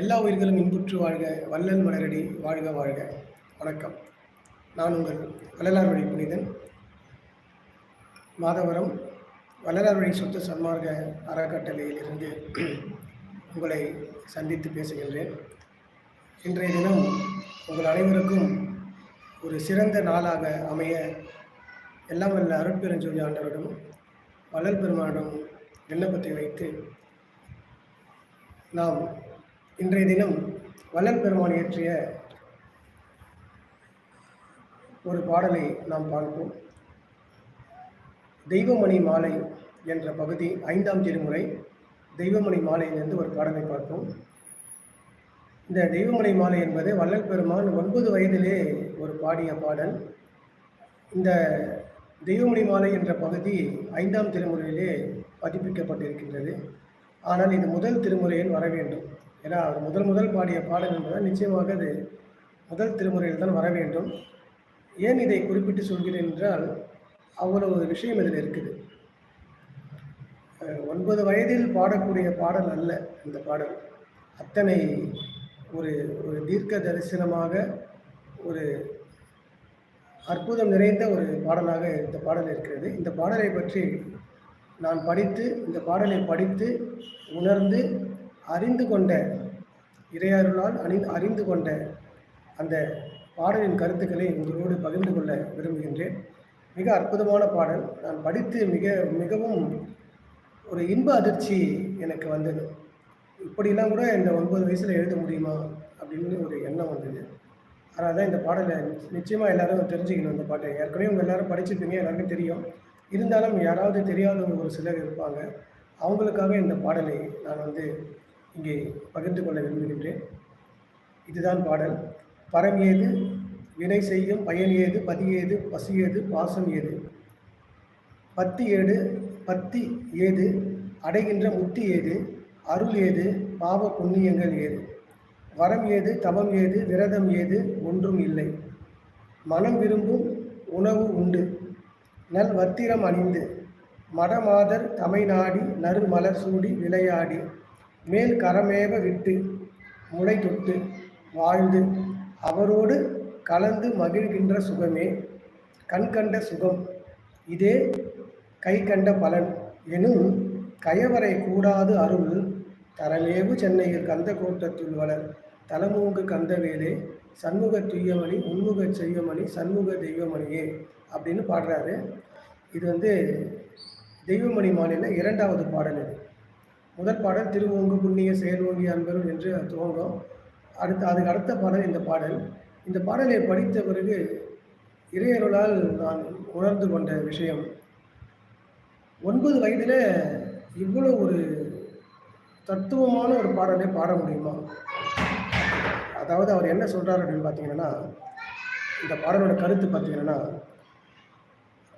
எல்லா உயிர்களும் இன்புற்று வாழ்க வள்ளல் மலரடி வாழ்க வாழ்க. வணக்கம். நான் உங்கள் வள்ளலார் வழி புனிதன். மாதவரம் வள்ளலார் வழி சொத்து சன்மார்க்க அறக்கட்டளையிலிருந்து உங்களை சந்தித்து பேசுகின்றேன். இன்றைய தினம் உங்கள் அனைவருக்கும் ஒரு சிறந்த நாளாக அமைய எல்லாம் வல்ல அருட்பெருஞ்சோதி ஆண்டவரிடம் வள்ளல் பெருமானிடம் விண்ணப்பத்தை வைத்து நாம் இன்றைய தினம் வள்ளல் பெருமான் இயற்றிய ஒரு பாடலை நாம் பார்ப்போம். தெய்வமணி மாலை என்ற பகுதி ஐந்தாம் திருமுறை தெய்வமணி மாலையிலிருந்து ஒரு பாடலை பார்ப்போம். இந்த தெய்வமணி மாலை என்பது வள்ளல் பெருமான் ஒன்பது வயதிலே ஒரு பாடிய பாடல். இந்த தெய்வமணி மாலை என்ற பகுதி ஐந்தாம் திருமுறையிலே பதிப்பிக்கப்பட்டிருக்கின்றது. ஆனால் இது முதல் திருமுறையில் வர வேண்டும் ஏன்னா அவர் முதல் முதல் பாடிய பாடல் என்பதால் நிச்சயமாக அது முதல் திருமுறையில் தான் வர வேண்டும். ஏன் இதை குறிப்பிட்டு சொல்கிறேன் என்றால் அவ்வளவு விஷயம் இதில் இருக்குது. ஒன்பது வயதில் பாடக்கூடிய பாடல் அல்ல இந்த பாடல். அத்தனை ஒரு ஒரு தீர்க்க தரிசனமாக ஒரு அற்புதம் நிறைந்த ஒரு பாடலாக இந்த பாடல் இருக்கிறது. இந்த பாடலை பற்றி நான் படித்து இந்த பாடலை படித்து உணர்ந்து அறிந்து கொண்ட இறையருளால் அணி அறிந்து கொண்ட அந்த பாடலின் கருத்துக்களை உங்களோடு பகிர்ந்து கொள்ள விரும்புகின்றேன். மிக அற்புதமான பாடல். நான் படித்து மிக மிகவும் ஒரு இன்ப அதிர்ச்சி எனக்கு வந்தது. இப்படிலாம் கூட இந்த ஒன்பது வயசில் எழுத முடியுமா? அப்படின்னு ஒரு எண்ணம் வந்தது. அதனால தான் இந்த பாடலை நிச்சயமாக எல்லாரும் தெரிஞ்சுக்கணும் இந்த பாட்டை. ஏற்கனவே உங்கள் எல்லாரும் படிச்சிருப்பீங்க எல்லாருக்கும் தெரியும். இருந்தாலும் யாராவது தெரியாதவங்க ஒரு சிலர் இருப்பாங்க. அவங்களுக்காக இந்த பாடலை நான் வந்து இங்கே பகிர்ந்து கொள்ள விரும்புகின்றேன். இதுதான் பாடல். பரம் ஏது? வினை செய்யும் பயன் ஏது? பதி ஏது? பசி ஏது? பாசம் ஏது? பத்தி ஏடு பத்தி ஏது? அடைகின்ற முத்தி ஏது? அருள் ஏது? பாவ புண்ணியங்கள் ஏது? வரம் ஏது? தவம் ஏது? விரதம் ஏது? ஒன்றும் இல்லை. மனம் விரும்பும் உணவு உண்டு. நல் வத்திரம் அணிந்து. மடமாதர் தமை நாடி நறு மலர் சூடி விளையாடி. மேல் கரமேவ விட்டு முளை தொட்டு வாழ்ந்து அவரோடு கலந்து மகிழ்கின்ற சுகமே கண் கண்ட சுகம். இதே கை கண்ட பலன் எனும் கயவரை கூடாது அருள் தரமேவு சென்னையில் கந்த கோட்டத்தில் வளர். தலமூங்கு கந்தவேலே சண்முக துய்யமணி உண்முக செய்யமணி சண்முக தெய்வமணியே அப்படின்னு பாடுறாரு. இது வந்து தெய்வமணி மாநில இரண்டாவது பாடல் இது. முதல் பாடல் திருவோங்கு புண்ணிய செயல்வோங்கி அன்பரும் என்று துவங்கும். அடுத்து அதுக்கு அடுத்த பாடல் இந்த பாடல். இந்த பாடலை படித்த பிறகு இறையருளால் நான் உணர்ந்து கொண்ட விஷயம். ஒன்பது வயதில் இவ்வளோ ஒரு தத்துவமான ஒரு பாடலை பாட முடியுமா? அதாவது அவர் என்ன சொல்கிறார் அப்படின்னு பார்த்தீங்கன்னா இந்த பாடலோட கருத்து பார்த்தீங்கன்னா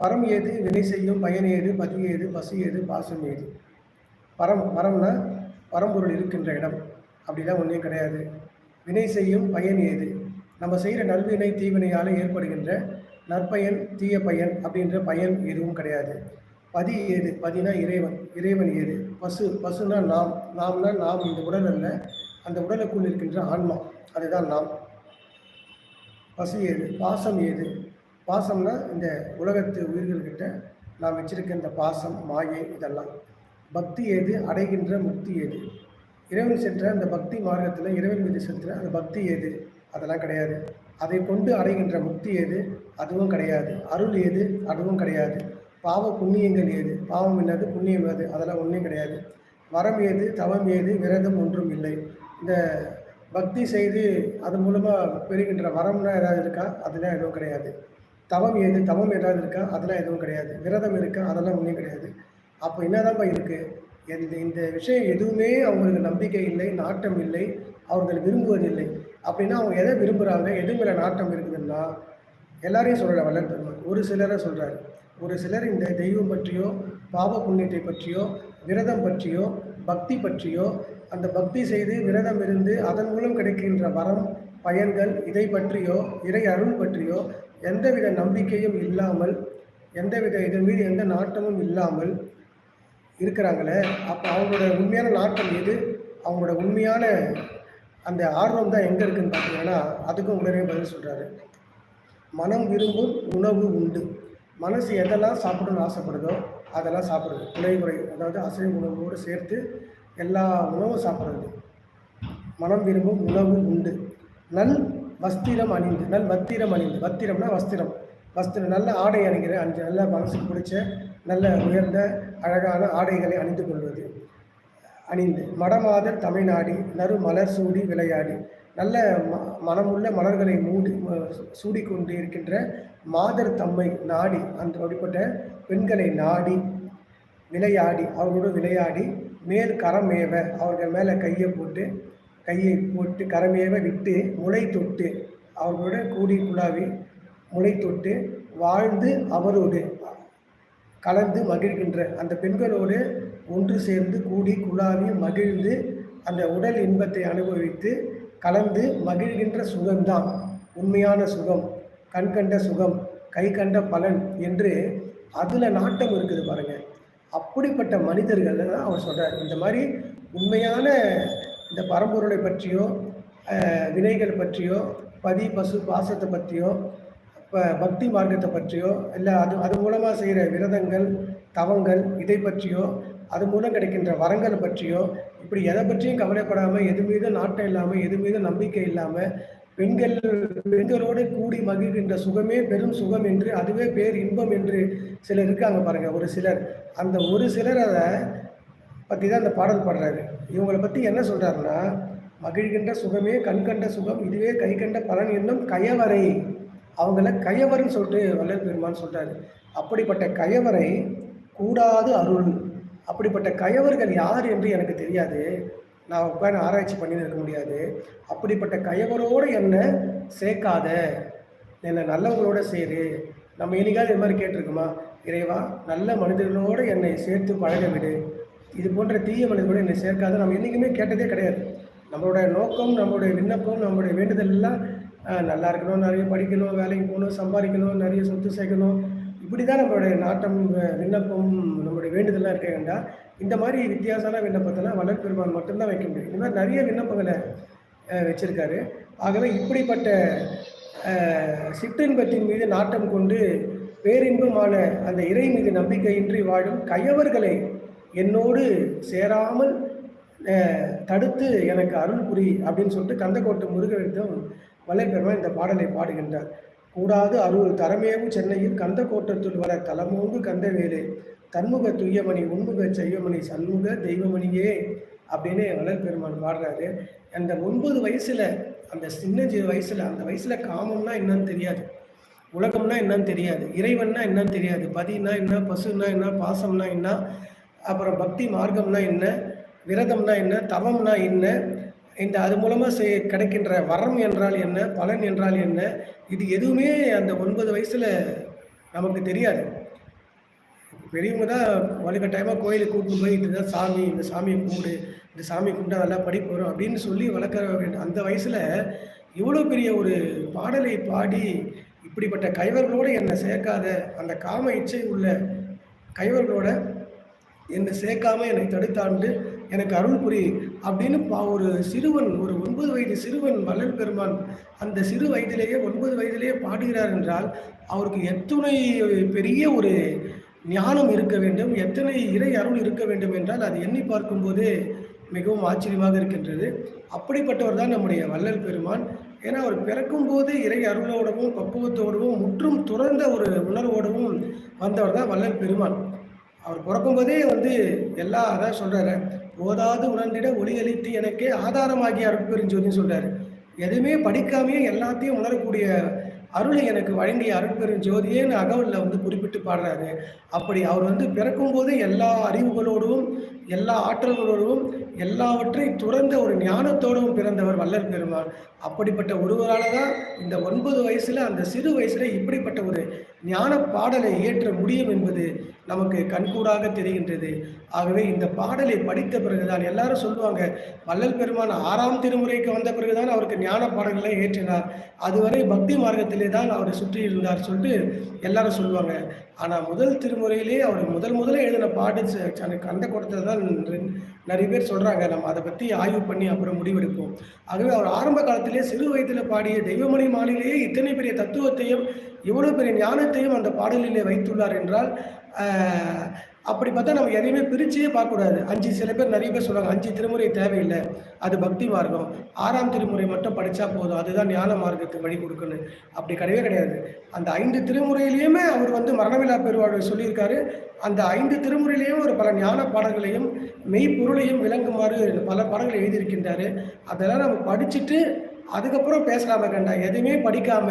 பரம் ஏது வினை செய்யும் பயன் ஏது பதி ஏது பசி ஏது பாசம் ஏது? பரம் பரம்னா பரம்பொருள் இருக்கின்ற இடம். அப்படிலாம் ஒன்றும் கிடையாது. வினை செய்யும் பயன் ஏது? நம்ம செய்கிற நல்வினை தீவினையால் ஏற்படுகின்ற நற்பயன் தீய பயன் அப்படின்ற பயன் எதுவும் கிடையாது. பதி ஏது? பதினா இறைவன் இறைவன் ஏது? பசு பசுனா நாம் நாம்னா நாம் இந்த உடல் அல்ல அந்த உடலுக்குள் இருக்கின்ற ஆன்மா அதுதான் நாம். பசு ஏது? பாசம் ஏது? பாசம்னா இந்த உலகத்து உயிர்கள்கிட்ட நாம் வச்சிருக்க இந்த பாசம் மாயை இதெல்லாம். பக்தி ஏது? அடைகின்ற முக்தி ஏது? இறைவன் சென்ற அந்த பக்தி மார்க்கத்தில் இறைவன் மீது சென்ற அந்த பக்தி ஏது? அதெல்லாம் கிடையாது. அதை கொண்டு அடைகின்ற முக்தி ஏது? அதுவும் கிடையாது. அருள் ஏது? அதுவும் கிடையாது. பாவ புண்ணியங்கள் ஏது? பாவம் இல்லாது புண்ணியம் ஏது அதெல்லாம் ஒன்றும் கிடையாது. வரம் ஏது? தவம் ஏது? விரதம் ஒன்றும் இல்லை. இந்த பக்தி செய்து அது மூலமாக பெறுகின்ற வரம்னா ஏதாவது இருக்கா? அதெல்லாம் எதுவும் கிடையாது. தவம் ஏது? தவம் ஏதாவது இருக்கா? அதெல்லாம் எதுவும் கிடையாது. விரதம் இருக்கா? அதெல்லாம் ஒன்றும் கிடையாது. அப்போ என்னதான்ப்பா இருக்குது இந்த இந்த விஷயம் எதுவுமே அவங்களுக்கு நம்பிக்கை இல்லை நாட்டம் இல்லை அவர்கள் விரும்புவதில்லை. அப்படின்னா அவங்க எதை விரும்புகிறாங்க எது மேலே நாட்டம் இருக்குதுன்னா எல்லாரையும் சொல்கிற வள்ளல் ஒரு சிலரை சொல்கிறாரு ஒரு சிலர் இந்த தெய்வம் பற்றியோ பாப புண்ணியத்தை பற்றியோ விரதம் பற்றியோ பக்தி பற்றியோ அந்த பக்தி செய்து விரதம் இருந்து அதன் மூலம் கிடைக்கின்ற வரம் பயன்கள் இதை பற்றியோ இறை அருள் பற்றியோ எந்தவித நம்பிக்கையும் இல்லாமல் எந்தவித இதன் மீது எந்த நாட்டமும் இல்லாமல் இருக்கிறாங்களே அப்போ அவங்களோட உண்மையான நாட்டம் எது? அவங்களோட உண்மையான அந்த ஆர்வம் தான் எங்கே இருக்குன்னு பார்த்தீங்கன்னா அதுக்கும் உடனே பதில் சொல்கிறாரு மனம் விரும்பும் உணவு உண்டு. மனசு எதெல்லாம் சாப்பிடணும்னு ஆசைப்படுதோ அதெல்லாம் சாப்பிடுது. குறைகுறை அதாவது அசைவ உணவோடு சேர்த்து எல்லா உணவும் சாப்பிட்றது மனம் விரும்பும் உணவு உண்டு. நல் வஸ்திரம் அணிந்து நல் வத்திரம் அணிந்து. வத்திரம்னா வஸ்திரம். ஃபஸ்ட்டு நல்ல ஆடை அணிகிற அஞ்சு நல்ல மனசுக்கு பிடிச்ச நல்ல உயர்ந்த அழகான ஆடைகளை அணிந்து கொள்வது. அணிந்து. மடமாதர் தமிழ்நாடி நறு மலர் சூடி விளையாடி. நல்ல ம மனமுள்ள மலர்களை மூடி சூடிக்கொண்டு இருக்கின்ற மாதர் தம்மை நாடி அந்த அப்படிப்பட்ட பெண்களை நாடி விளையாடி அவர்களோடு விளையாடி மேல் கரமேவ அவர்கள் மேலே கையை போட்டு கையை போட்டு கரமேவ விட்டு முளை தொட்டு அவர்களோட கூடி குழாவி முளை தொட்டு வாழ்ந்து அவரோடு கலந்து மகிழ்கின்ற அந்த பெண்களோடு ஒன்று சேர்ந்து கூடி குழாவி மகிழ்ந்து அந்த உடல் இன்பத்தை அனுபவித்து கலந்து மகிழ்கின்ற சுகம்தான். உண்மையான சுகம் கண் கண்ட சுகம் கை கண்ட பலன் என்று அதில் நாட்டம் இருக்குது பாருங்கள் அப்படிப்பட்ட மனிதர்கள் தான் அவர் சொல்கிறார் இந்த மாதிரி உண்மையான இந்த பரம்பொருளை பற்றியோ வினைகள் பற்றியோ பதி பசு பாசத்தை பற்றியோ இப்போ பக்தி மார்க்கத்தை பற்றியோ இல்லை அது அது மூலமாக செய்கிற விரதங்கள் தவங்கள் இதை பற்றியோ அது மூலம் கிடைக்கின்ற வரங்களை பற்றியோ இப்படி எதை பற்றியும் கவலைப்படாமல் எது மீது நாட்டம் இல்லாமல் எது மீது நம்பிக்கை இல்லாமல் பெண்கள் பெண்களோடு கூடி மகிழ்கின்ற சுகமே பெரும் சுகம் என்று அதுவே பேர் இன்பம் என்று சிலர் இருக்காங்க பாருங்கள் ஒரு சிலர். அந்த ஒரு சிலர் அதை பற்றி தான் அந்த பாடல் பாடுறாரு. இவங்களை பற்றி என்ன சொல்கிறாருன்னா மகிழ்கின்ற சுகமே கண்கண்ட சுகம் இதுவே கை கண்ட பலன் என்னும் கயவரை. அவங்கள கயவர்னு சொல்லிட்டு வள்ளல் பெருமான் சொல்கிறாரு அப்படிப்பட்ட கயவரை கூடாது அருள். அப்படிப்பட்ட கயவர்கள் யார் என்று எனக்கு தெரியாது. நான் உட்காந்து ஆராய்ச்சி பண்ணி இருக்க முடியாது. அப்படிப்பட்ட கயவரோடு என்னை சேர்க்காத. என்னை நல்லவங்களோட சேரு. நம்ம என்னைக்காவது இது மாதிரி கேட்டிருக்குமா? இறைவா நல்ல மனிதர்களோடு என்னை சேர்த்து பழக விடு. இது போன்ற தீய மனிதர்களோடு என்னை சேர்க்காத. நம்ம என்றைக்குமே கேட்டதே கிடையாது. நம்மளோட நோக்கம் நம்மளுடைய விண்ணப்பம் நம்மளுடைய வேண்டுதல் எல்லாம் நல்லா இருக்கணும் நிறைய படிக்கணும் வேலைக்கு போகணும் சம்பாதிக்கணும் நிறைய சொத்து சேர்க்கணும். இப்படி தான் நம்மளுடைய நாட்டம் விண்ணப்பம் நம்மளுடைய வேண்டுதலாக இருக்கேன்டா இந்த மாதிரி வித்தியாசமான விண்ணப்பத்தெல்லாம் வளர்ப்பெருமான் மட்டும்தான் வைக்க முடியும். இந்த மாதிரி நிறைய விண்ணப்பங்களை வச்சுருக்காரு. ஆகவே இப்படிப்பட்ட சிற்றின்பத்தின் மீது நாட்டம் கொண்டு பேரின்பமான அந்த இறை மீது நம்பிக்கையின்றி வாழும் கயவர்களை என்னோடு சேராமல் தடுத்து எனக்கு அருள் புரி அப்படின்னு சொல்லிட்டு கந்தக்கோட்டை முருகனிடம் வல்லைப்பெருமான் இந்த பாடலை பாடுகின்றார். கூடாது அருள் தரமேவும் சென்னையில் கந்தக்கோட்டத்துள் வர தலமோங்கு கந்தவேலு. தன்முக துய்யமணி உண்முக செய்யமணி சண்முக தெய்வமணியே அப்படின்னு வள்ளல் பெருமான் பாடுறாரு. அந்த ஒன்பது வயசுல அந்த சின்னஞ்சிறு வயசுல அந்த வயசுல காமம்னா என்னன்னு தெரியாது. உலகம்னா என்னன்னு தெரியாது. இறைவன்னா என்னன்னு தெரியாது. பதினா என்ன பசுன்னா என்ன பாசம்னா என்ன அப்புறம் பக்தி மார்க்கம்னா என்ன விரதம்னா என்ன தவம்னா என்ன இந்த அது மூலமாக செய் கிடைக்கின்ற வரம் என்றால் என்ன பலன் என்றால் என்ன இது எதுவுமே அந்த ஒன்பது வயசில் நமக்கு தெரியாது. பெரியவங்க தான் வலுக்கட்டாயமாக கோயிலுக்கு கூப்பிட்டு போய் இதுதான் சாமி இந்த சாமியை கும்பிடு இந்த சாமி கும்பிட்டா நல்லா படிப்பு வரும் அப்படின்னு சொல்லி வளர்க்குற அந்த வயசில் இவ்வளோ பெரிய ஒரு பாடலை பாடி இப்படிப்பட்ட கைவர்களோடு என்னை சேர்க்காத அந்த காம இச்சை உள்ள கைவர்களோட என்னை சேர்க்காம என்னை தடுத்தாண்டு எனக்கு அருள் புரி அப்படின்னு பா ஒரு சிறுவன் ஒரு ஒன்பது வயது சிறுவன் வள்ளல் பெருமான் அந்த சிறு வயதிலேயே ஒன்பது வயதிலேயே பாடுகிறார் என்றால் அவருக்கு எத்துணை பெரிய ஒரு ஞானம் இருக்க வேண்டும் எத்தனை இறை அருள் இருக்க வேண்டும் என்றால் அது எண்ணி பார்க்கும்போது மிகவும் ஆச்சரியமாக இருக்கின்றது. அப்படிப்பட்டவர் தான் நம்முடைய வள்ளல் பெருமான். ஏன்னா அவர் பிறக்கும் போது இறை அருளோடவும் பக்குவத்தோடவும் முற்றும் துறந்த ஒரு உணர்வோடவும் வந்தவர் தான் வள்ளல் பெருமான். அவர் பிறக்கும்போதே வந்து எல்லா அதான் சொல்கிறாரு ஓதாது உணர்ந்திட ஒளி அளித்து எனக்கே ஆதாரமாகி அருட்பெருஞ்சோதின்னு சொல்றாரு. எதுவுமே படிக்காமையே எல்லாத்தையும் உணரக்கூடிய அருளை எனக்கு வழங்கிய அருட்பெருஞ்சோதியேன்னு அகவலில் வந்து குறிப்பிட்டு பாடுறாரு. அப்படி அவர் வந்து பிறக்கும் போது எல்லா அறிவுகளோடும் எல்லா ஆற்றல்களோடும் எல்லாவற்றையும் துறந்த ஒரு ஞானத்தோடும் பிறந்தவர் வல்லர் பெருமாள். அப்படிப்பட்ட ஒருவரால் தான் இந்த ஒன்பது வயசுல அந்த சிறு வயசுல இப்படிப்பட்ட ஒரு ஞான பாடலை இயற்ற முடியும் என்பது நமக்கு கண்கூடாக தெரிகின்றது. ஆகவே இந்த பாடலை படித்த பிறகுதான் எல்லாரும் சொல்லுவாங்க வள்ளல் பெருமான் ஆறாம் திருமுறைக்கு வந்த பிறகுதான் அவருக்கு ஞான பாடல்களை ஏற்றினார் அதுவரை பக்தி மார்க்கத்திலே தான் அவரை சுற்றி இருந்தார் சொல்லிட்டு எல்லாரும் சொல்லுவாங்க. ஆனால் முதல் திருமுறையிலே அவர் முதல் முதல்ல எழுதின பாடு ச- ச- கூட்டத்தில் தான் நிறைய பேர் சொல்கிறாங்க நம்ம அதை பற்றி ஆய்வு பண்ணி அப்புறம் முடிவெடுப்போம். ஆகவே அவர் ஆரம்ப காலத்திலே சிறு வயதில் பாடிய தெய்வமணி மாலையிலேயே இத்தனை பெரிய தத்துவத்தையும் இவ்வளவு பெரிய ஞானத்தையும் அந்த பாடலிலே வைத்துள்ளார் என்றால் அப்படி பார்த்தா நம்ம எதையுமே பிரிச்சே பார்க்கக்கூடாது. அஞ்சு சில பேர் நிறைய பேர் சொல்லுவாங்க அஞ்சு திருமுறை தேவையில்லை அது பக்தி மார்க்கம். ஆறாம் திருமுறை மட்டும் படித்தா போதும் அதுதான் ஞான மார்க்கத்துக்கு வழி கொடுக்கணும் அப்படி கிடையவே கிடையாது. அந்த ஐந்து திருமுறையிலையுமே அவர் வந்து மரணவிழா பெருவாழ்வை சொல்லியிருக்காரு. அந்த ஐந்து திருமுறையிலையும் ஒரு பல ஞான பாடங்களையும் மெய்ப்பொருளையும் விளங்குமாறு பல பாடங்களை எழுதியிருக்கின்றாரு. அதெல்லாம் நம்ம படிச்சுட்டு அதுக்கப்புறம் பேசலாமே கண்டா எதுவுமே படிக்காம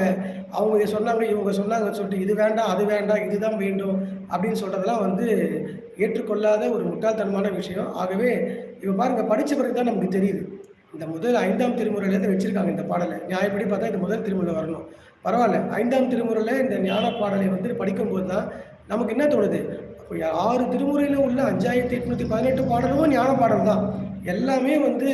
அவங்க இதை சொன்னாங்க இவங்க சொன்னாங்க சொல்லிட்டு இது வேண்டாம் அது வேண்டாம் இதுதான் வேண்டும் அப்படின்னு சொல்றதெல்லாம் வந்து ஏற்றுக்கொள்ளாத ஒரு முட்டாள்தனமான விஷயம். ஆகவே இப்போ பாருங்க படித்த பிறகு தான் நமக்கு தெரியுது. இந்த முதல் ஐந்தாம் திருமுறையிலேருந்து வச்சிருக்காங்க இந்த பாடலை. நியாயப்படி பார்த்தா இந்த முதல் திருமுறை வரணும். பரவாயில்ல ஐந்தாம் திருமுறையில் இந்த ஞான பாடலை வந்து படிக்கும்போது தான் நமக்கு என்ன தோணுது? இப்போ ஆறு திருமுறையில் உள்ள அஞ்சாயிரத்தி எட்நூற்றி பதினெட்டு பாடலும் ஞான பாடல் தான் எல்லாமே வந்து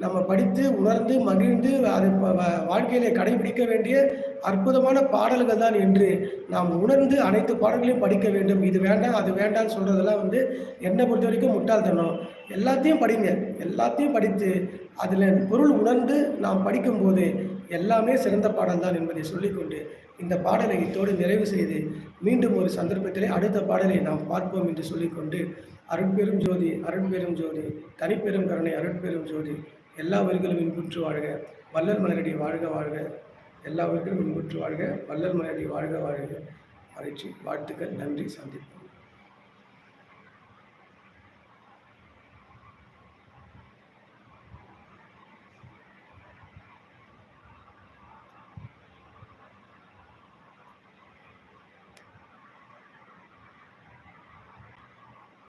நம்ம படித்து உணர்ந்து மகிழ்ந்து அது வ- வாழ்க்கையிலே கடைபிடிக்க வேண்டிய அற்புதமான பாடல்கள் தான் என்று நாம் உணர்ந்து அனைத்து பாடல்களையும் படிக்க வேண்டும். இது வேண்டாம் அது வேண்டாம்னு சொல்கிறதெல்லாம் வந்து என்னை பொறுத்த வரைக்கும் முட்டாள்தனம். எல்லாத்தையும் படிங்க. எல்லாத்தையும் படித்து அதில் பொருள் உணர்ந்து நாம் படிக்கும்போது எல்லாமே சிறந்த பாடல் தான் என்பதை சொல்லிக்கொண்டு இந்த பாடலை இத்தோடு நிறைவு செய்து மீண்டும் ஒரு சந்தர்ப்பத்திலே அடுத்த பாடலை நாம் பார்ப்போம் என்று சொல்லிக்கொண்டு அருட்பெரும் ஜோதி அருட்பெரும் ஜோதி தனிப்பெரும் கருணை அருட்பெரும் ஜோதி. எல்லா வரிகளும் இன்புற்று வாழ்க. வள்ளல் மலரடி வாழ்க வாழ்க. எல்லா வரிகளும் இன்புற்று வாழ்க. வள்ளல் மலரடி வாழ்க வாழ்க. மகிழ்ச்சி வாழ்த்துக்கள் நன்றி சந்திப்போம்.